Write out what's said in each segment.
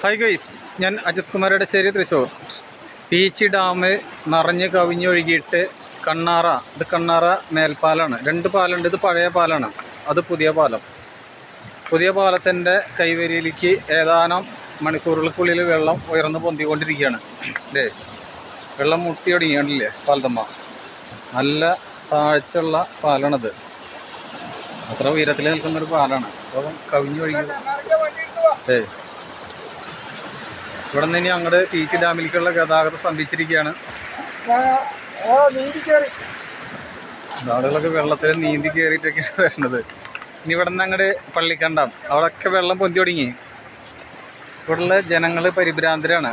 Hi guys ഞാൻ അജിത് കുമാരുടെ ശരി Thrissur Peechi dam നിറഞ്ഞ് കവിഞ്ഞൊഴുകിയിട്ട് കണ്ണാറ ഇത് കണ്ണാറ മേൽപ്പാലാണ്. രണ്ട് പാലുണ്ട് ഇത് പഴയ പാലാണ്. അത് പുതിയ പാലം. പുതിയ പാലത്തിന്റെ കൈവരിയിലേക്ക് ഏതാനും മണിക്കൂറുകൾക്കുള്ളിൽ വെള്ളം ഉയർന്നു പൊന്തിക്കൊണ്ടിരിക്കുകയാണ്. അല്ലേ വെള്ളം മുട്ടി ഒടുങ്ങിയാണ്ടില്ലേ പാലത്തമ്മ? നല്ല താഴ്ചയുള്ള പാലാണത്. അത്ര ഉയരത്തിൽ നിൽക്കുന്നൊരു പാലാണ്. അപ്പം കവിഞ്ഞൊഴുകി ഏ ഇവിടെ നിന്ന് ഇനി അങ്ങോട്ട് പീച്ച് ഡാമിലേക്കുള്ള ഗതാഗതം സ്തംഭിച്ചിരിക്കുകയാണ്. നാടുകളൊക്കെ വെള്ളത്തിൽ നീന്തി കയറിയിട്ടൊക്കെയാണ് വരുന്നത് ഇനി ഇവിടെ നിന്ന് അങ്ങോട്ട് പള്ളിക്കണ്ടാം. അവിടെയൊക്കെ വെള്ളം പൊന്തി തുടങ്ങി ഇവിടെയുള്ള ജനങ്ങൾ പരിഭ്രാന്തരാണ്.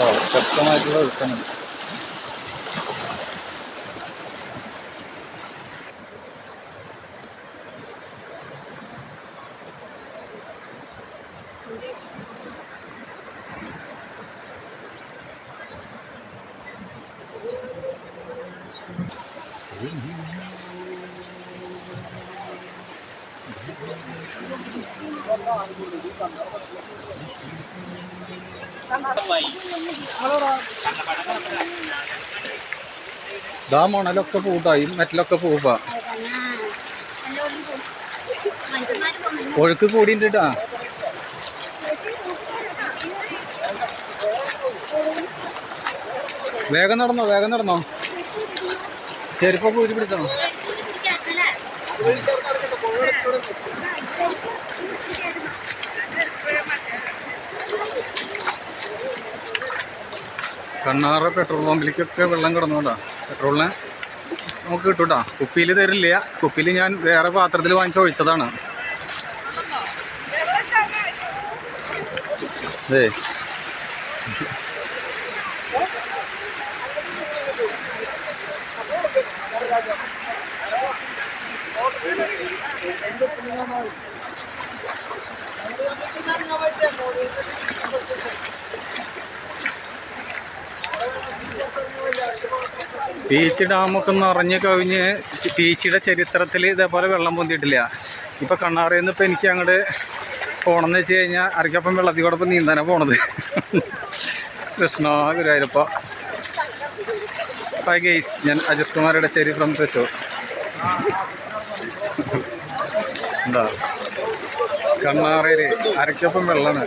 もうちょっと前ずつに。Thank. ഇതാ മണലൊക്കെ പൂട്ടായി മെറ്റലൊക്കെ പൂവ. ഒഴുക്ക് കൂടിയിട്ടാ വേഗം നടന്നോ വേഗം നടന്നോ. ചെരുപ്പൊക്കെ ഊരി പിടിച്ചോ. കണ്ണാറ പെട്രോൾ പമ്പിലേക്കൊക്കെ വെള്ളം കിടന്നോണ്ടാ. പെട്രോളിന് നമുക്ക് കിട്ടൂട്ടാ. കുപ്പിയിൽ തരില്ല. കുപ്പിയിൽ ഞാൻ വേറെ പാത്രത്തിൽ വാങ്ങിച്ച് ഒഴിച്ചതാണ്. അതെ പീച്ച് ഡാമൊക്കെ നിറഞ്ഞ് കവിഞ്ഞ് പീച്ചിയുടെ ചരിത്രത്തിൽ ഇതേപോലെ വെള്ളം പൊന്തിയിട്ടില്ല. ഇപ്പം കണ്ണാറിയിൽ നിന്ന് ഇപ്പം എനിക്ക് അങ്ങോട്ട് പോകണമെന്ന് വെച്ച് കഴിഞ്ഞാൽ അരക്കപ്പം ഇപ്പം നീന്താനാണ് പോണത്. കൃഷ്ണ ഗുരുവായൂരപ്പ ഹായ് ഗെയ്സ് ഞാൻ അജിത് കുമാരുടെ ശരി ഫ്രം തൃശ്ശൂർ. എന്താ? കണ്ണാറയിൽ അരക്കപ്പം വെള്ളമാണ്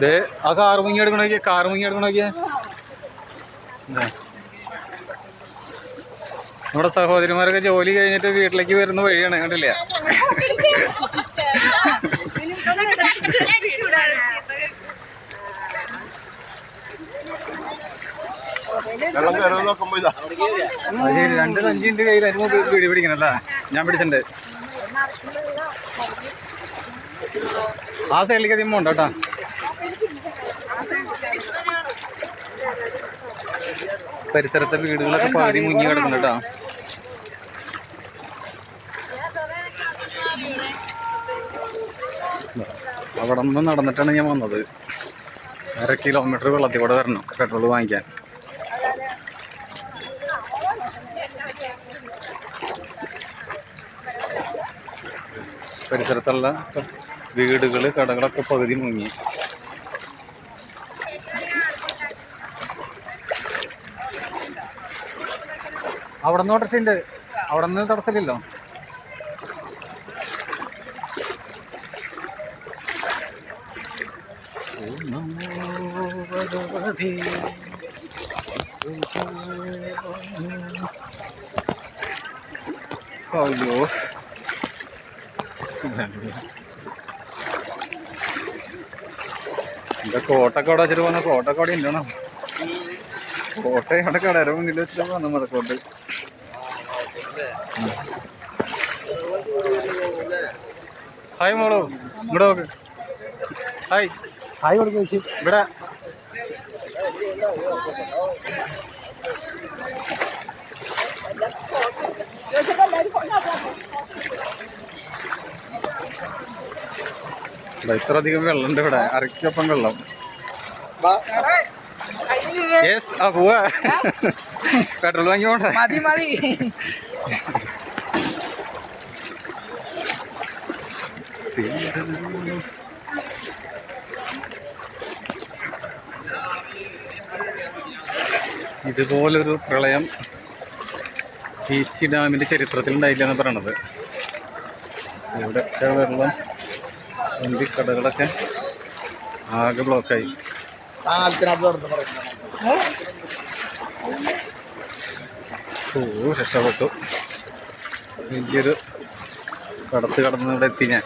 ദേ ആ കാർ മുങ്ങി എടുക്കണ നോക്കിയേ കാറ് മുങ്ങി എടുക്കണ നോക്കിയേ. നമ്മുടെ സഹോദരിമാരൊക്കെ ജോലി കഴിഞ്ഞിട്ട് വീട്ടിലേക്ക് വരുന്ന വഴിയാണ് കണ്ടില്ല? രണ്ട് സഞ്ചിന്റെ കയ്യിൽ അതിന് മുമ്പ് പിടി പിടിക്കണല്ലേ ഞാൻ പിടിച്ചിട്ടുണ്ട്. ആ സൈഡിലേക്ക് അധികം പോണ്ട കേട്ടോ? പരിസരത്തെ വീടുകളൊക്കെ പകുതി മുങ്ങി കിടക്കുന്നു അവിടെ നിന്ന് നടന്നിട്ടാണ് ഞാൻ വന്നത്. അര കിലോമീറ്റർ വെള്ളത്തിൽ കൂടെ വരണം പെട്രോൾ വാങ്ങിക്കാൻ. പരിസരത്തുള്ള വീടുകൾ കടകളൊക്കെ പകുതി മുങ്ങി. അവിടെ നിന്ന് ഓട്ടർച്ചുണ്ട് അവിടെ നിന്ന് തടസ്സമില്ലല്ലോ. അയ്യോ. എന്താ കോട്ടൊക്കെ അവിടെ വെച്ചിട്ട് പോകുന്ന കോട്ടൊക്കെ ഉണ്ടോ കോട്ട അവിടെ കടര മുന്നിൽ വെച്ചിട്ട് വന്ന മതക്കോട്ട് ഹായ് മോളോ. ഇവിടെ നോക്ക്. ഹായ്. ഹായ് കൊടുക്കുക ചേച്ചി. ഇവിടെ. ഇത്ര അധികം വെള്ളമുണ്ട് ഇവിടെ. അരക്കൊപ്പം വെള്ളം. യെസ് ആ പോവാ. പെട്രോൾ വാങ്ങി പോണ്ടേ മതി മതി. ഇതുപോലൊരു പ്രളയം ബീച്ചി ഡാമിന്റെ ചരിത്രത്തിൽ ഉണ്ടായില്ല എന്ന് പറയണത്. ഇവിടെയൊക്കെ വെള്ളം വണ്ടി കടകളൊക്കെ ആകെ ബ്ലോക്കായി നടന്നു പറയുന്നത്. ഓ രക്ഷപ്പെട്ടു. വലിയൊരു കടത്ത് കടന്നിവിടെ എത്തി ഞാൻ.